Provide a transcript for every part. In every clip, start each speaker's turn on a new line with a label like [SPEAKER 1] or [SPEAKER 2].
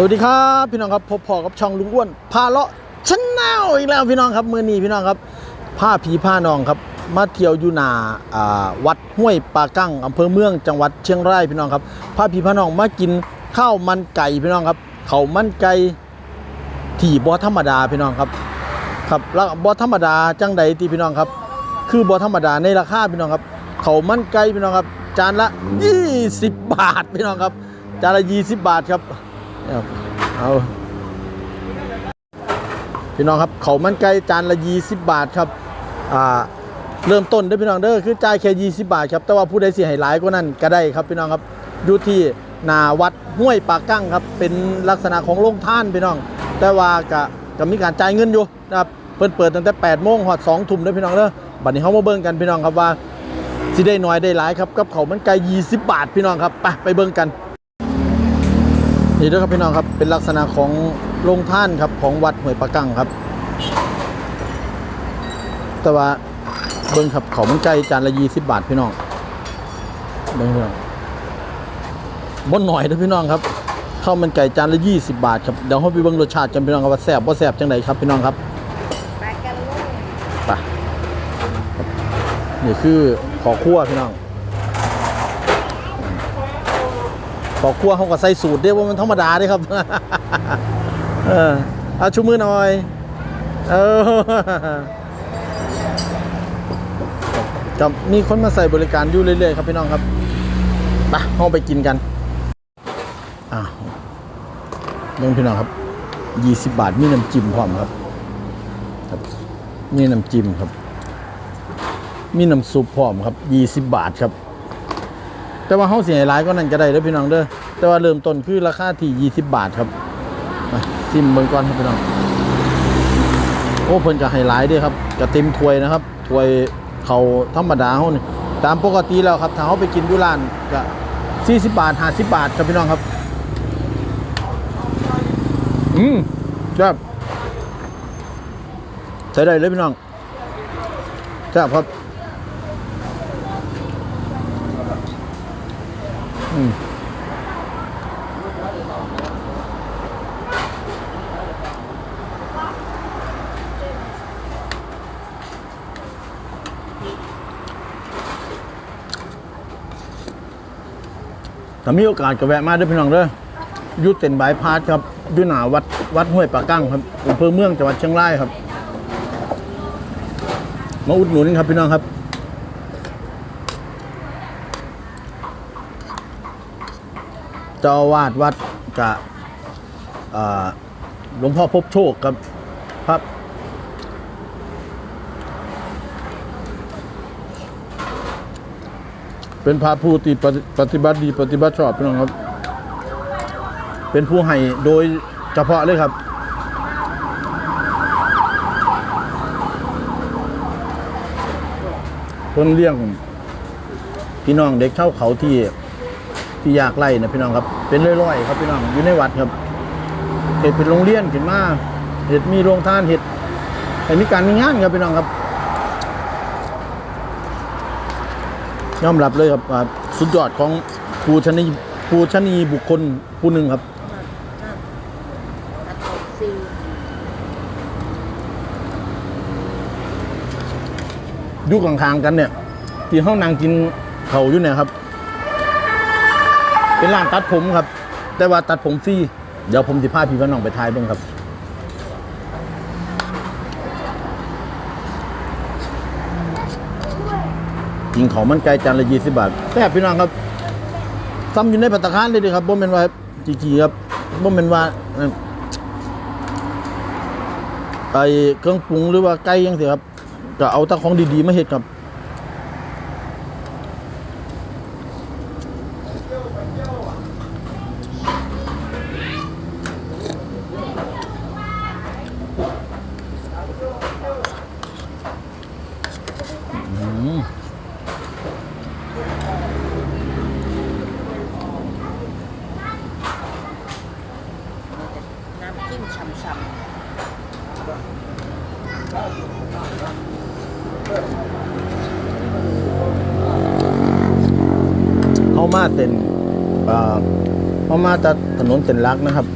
[SPEAKER 1] สวัสดีครับพี่น้องครับพบพอกับช่องลุงอ้วนพาเลาะชนแนลอีกแล้วพี่น้องครับมือนี้พี่น้องครับผ้าผีผ้านองครับมาเที่ยวอยู่หนาอ่าวัดห้วยปากั้งอำเภอเมืองจังหวัดเชียงรายพี่น้องครับผ้าผีผ้านองมากินข้าวมันไก่พี่น้องครับเขามันไก่ที่บ่ธรรมดาพี่น้องครับครับแล้วบ่ธรรมดาจังใดตีพี่น้องครับ คือบ่ธรรมดาในราคาพี่น้องครับเขามันไก่พี่น้องครับจานละ 20 บาทพี่น้องครับจานละ 20 บาทครับ เอาพี่น้องครับเขามันไก่จานละ20บาทครับอ่าเริ่มต้นเด้พี่น้องเด้อคือจ่ายแค่20บาทครับแต่ว่าผู้ใดเสิให้หลายกว่านั้นก็ได้ครับพี่น้องครับอยู่ที่นาวัดห้วยปากกั้งครับเป็นลักษณะของโรงท่านพี่น้อง แต่ว่าก็ก็มีการจ่ายเงินอยู่นะครับเปิดเปิดตั้งแต่8โมงหอด2ทุ่มเด้พี่น้องเด้อบัดนี้เฮามาเบิ่งกันพี่น้องครับว่าสิได้น้อยได้หลายครับกับเขามันไก่20บาทพี่น้องครับไปไปเบิ่งกัน นี่ด้วยครับพี่น้องครับเป็นลักษณะของโรงท่านครับของวัดห้วยปะกังครับ แต่ว่าเบิ้งครับเขามันไก่จานละยี่สิบบาทพี่น้องเบิ้งพี่น้องบนหน่อยนะพี่น้องครับข้าวมันไก่จานละยี่สิบบาทครับเดี๋ยวเราไปเบิ้งรสชาติกันพี่น้องครับว่าแซ่บว่าแซ่บจังไดครับพี่น้องครับ
[SPEAKER 2] ไปกันเลย
[SPEAKER 1] ไปนี่คือขอคั่วพี่น้อง ขอคั่วเขาก็ใส่สูตรเด้ว่ามันธรรมดาเด้ครับ เออเอาชูมือหน่อย เออกับมีคนมาใส่บริการอยู่เรื่อยๆครับพี่น้องครับไปห้องไปกินกันอ้าวเรื่องพี่น้องครับยี่สิบบาทมีน้ำจิ้มพร้อมครับ ครับมีน้ำจิ้มครับ มีน้ำซุปพร้อมครับ20บาทครับ แต่ว่าเฮาสิให้หลายก็นั่นก็ได้เด้อพี่น้องเด้อแต่ว่าเริ่มต้นคือราคาที่20 บาทครับซิมเบิ่งก่อนครับพี่น้องโอ้เพิ่นจะให้หลายด้อครับจะเต็มถ้วยนะครับถ้วยเขาธรรมดาเฮานี่ตามปกติแล้วครับถ้าเฮาไปกินอยู่ร้านก็40 บาท50บาทครับพี่น้องครับ อืมครับใช้ได้เลยพี่น้องแซ่บครับ อืม ถ้ามีโอกาสก็แวะมาด้วยพี่น้องเด้อยุเต็นบายพาสครับอยุหนาวัดวัดห้วยปากกั้งครับอำเภอเมืองจังหวัดเชียงรายครับ มาอุดหนุนครับพี่น้องครับ เจ้าอาวาดวัดกะอ่าหลวงพ่อพบโชคครับครับเป็นพระผู้ที่ปฏิปฏิบัติดีปฏิบัติชอบพี่น้องครับ เป็นผู้ให้โดยเฉพาะเลยครับคนเลี้ยงพี่น้องเด็กเช่าเขาที่ ที่อยากไล่นะพี่น้องครับ เป็นร้อยๆครับพี่น้องอยู่ในวัดครับเหตุเป็นโรงเรียนขึ้นมาเหตุมีโรงทานเหตุแต่มีการมีงานครับพี่น้องครับยอมรับเลยครับสุดยอดของผู้ชนีผู้ชนีบุคคลผู้หนึ่งครับ
[SPEAKER 2] ดออกซี
[SPEAKER 1] อยู่ข้างๆกันเนี่ย ที่ห้องนางกินเขาอยู่เนี่ยครับ เป็นร้านตัดผมครับ แต่ว่าตัดผมฟรีเดี๋ยวผมสิพาพี่พี่น้องไปทายเบ้างครับกินของมันไก่จานละยี่สิบบาทแซ่บพี่น้องครับซ้ำอยู่ในปัตตาคารเลยดิครับบ่แม่นว่าจีๆครับบ่แม่นว่าไอเครื่องปรุงหรือว่าไก่ยังสิครับก็เอาตะของดีๆมาเฮ็ดครับ เข้ามาเต็นเอ่อเข้ามาจากถนนเต็นลักนะครับ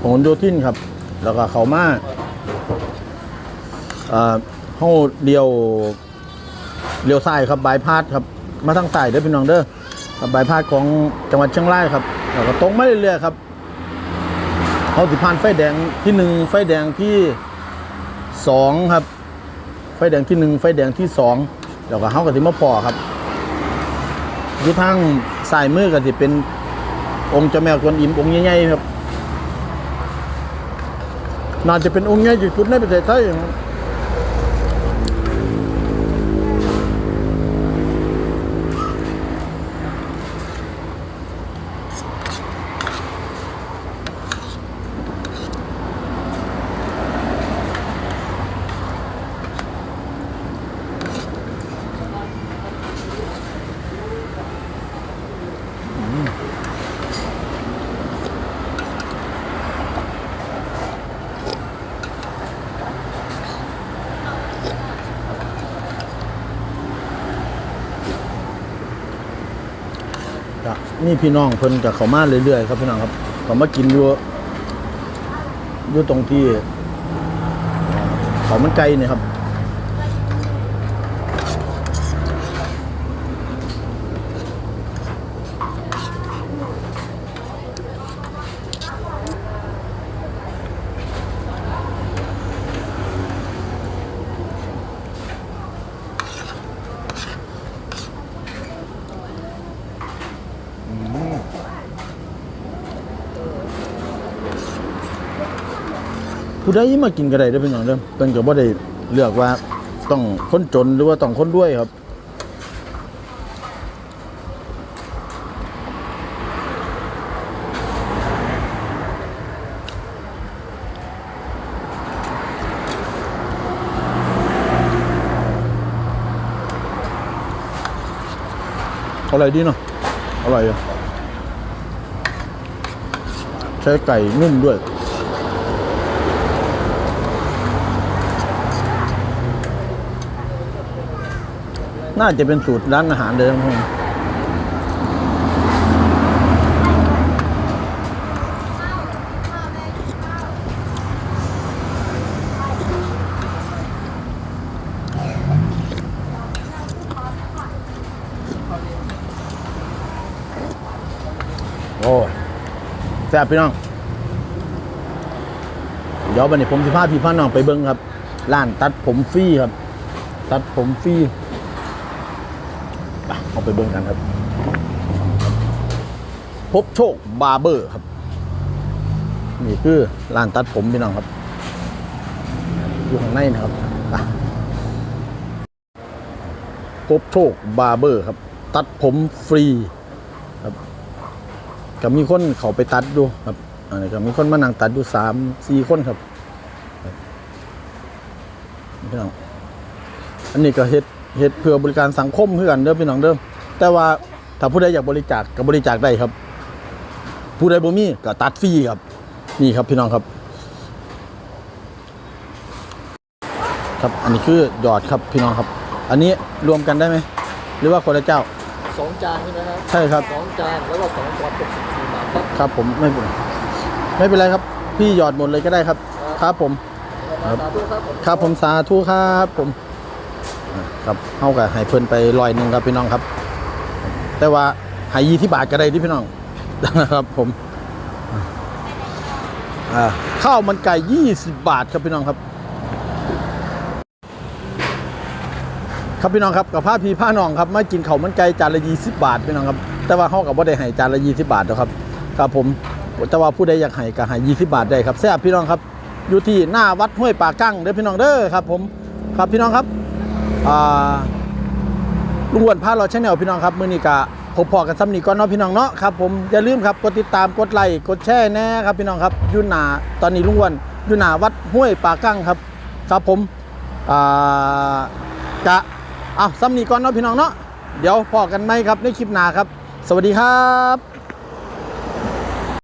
[SPEAKER 1] ผลโยธินครับ แล้วก็เขามาเอ่อเฮาเลี้ยวเลี้ยวซ้ายครับบายพาสครับ มาทางซ้ายเด้อพี่น้องเด้อครับบายพาสของจังหวัดเชียงรายครับแล้วก็ตรงมาเรื่อยๆครับเฮาสิผ่านไฟแดงที่หนึ่งไฟแดงที่สองครับ ไฟแดงที่หนึ่งไฟแดงที่สองเดี๋ยวก็เฮากับทิมาพอครับอยู่ทางสายมือก็สิเป็นองค์เจ้าแม่กวนอิมองค์ใหญ่ๆครับน่าจะเป็นองค์ใหญ่ที่สุดในประเทศไทยครับ นี่พี่น้องเพิ่นกับเขามาเรื่อยๆครับพี่น้องครับเขามากินอยู่อยู่ตรงที่เขามันไกลเนี่ยครับ ผู้ใดมากินก็ได้เด้อพี่น้องเด้อเพิ่นก็บ่ได้เลือกว่าต้องคนจนหรือว่าต้องคนรวยครับอร่อยดีเนาะอร่อยอะใช้ไก่นุ่มด้วย น่าจะเป็นสูตรร้านอาหารเดิมครับโอ้แซ่บพี่น้อง เดี๋ยววันนี้ผมสิพาพี่พาน้องไปเบิ้งครับ ร้านตัดผมฟรีครับ ตัดผมฟรี เอาไปเบิ้งกันครับ พบโชคบาร์เบอร์ครับ นี่คือร้านตัดผมพี่น้องครับ อยู่ข้างในนะครับพบโชคบาร์เบอร์ครับ ตัดผมฟรีครับก็มีคนเขาไปตัดดูครับอันนี้ก็มีคนมานั่งตัดอยู่สามสี่คนครับพี่น้องอันนี้ก็เฮ็ด เฮ็ดเพื่อบริการสังคมเพื่อกันเด้อพี่น้องเด้อแต่ว่าถ้าผู้ใดอยากบริจาคก็บริจาคได้ครับ ผู้ใดบ่มีก็ตัดฟรีครับ นี่ครับพี่น้องครับ ครับอันนี้คือยอดครับพี่น้องครับ อันนี้รวมกันได้ไหมหรือว่าคนละเจ้า
[SPEAKER 3] สองจานใช่ไหมครับ
[SPEAKER 1] ใช่ครับ
[SPEAKER 3] สองจานแล้วก็สองตัวตกสิบสี่บาทครับ
[SPEAKER 1] ครับผมไม่เป็นไม่เป็นไรครับ พี่หยอดหมดเลยก็ได้ครับ ครับผม ครับ
[SPEAKER 3] สาธุครับผม
[SPEAKER 1] ครับผมสาธุครับผมอ่า ครับเฮากับให้เพิ่นไปลอยหนึ่งครับพี่น้องครับ แต่ว่าให้ยี่ที่บาทก็ได้ที่พี่น้องนะครับผมข้าวมันไก่ยี่สิบบาทครับพี่น้องครับ ครับพี่น้องครับกับผ้าพีผ้าน้องครับมากินข้าวมันไก่จานละยี่สิบบาทพี่น้องครับ แต่ว่าเฮากับว่าได้ให้จานละยี่สิบบาทนะครับครับผมแต่ว่าผู้ใดอยากให้ก็ให้ยี่สิบบาทได้ครับแซ่บพี่น้องครับอยู่ที่หน้าวัดห้วยป่ากั้งเด้อพี่น้องเด้อครับ ผมครับพี่น้องครับ ลุงอ้วนพาเราชแนลพี่น้องครับมือนี้ก็พบพอกันซ้ำนีก่อนเนาะพี่น้องเนาะครับผมอย่าลืมครับกดติดตามกดไลค์กดแชร์แน่ครับพี่น้องครับยู่หนาตอนนี้ลุงอ้วนยู่หนาวัดห้วยป่ากั้งครับ ครับผมกะเอาซ้ำนีก่อนเนาะพี่น้องเนาะเดี๋ยวพอกันไหมครับในคลิปหนาครับ สวัสดีครับ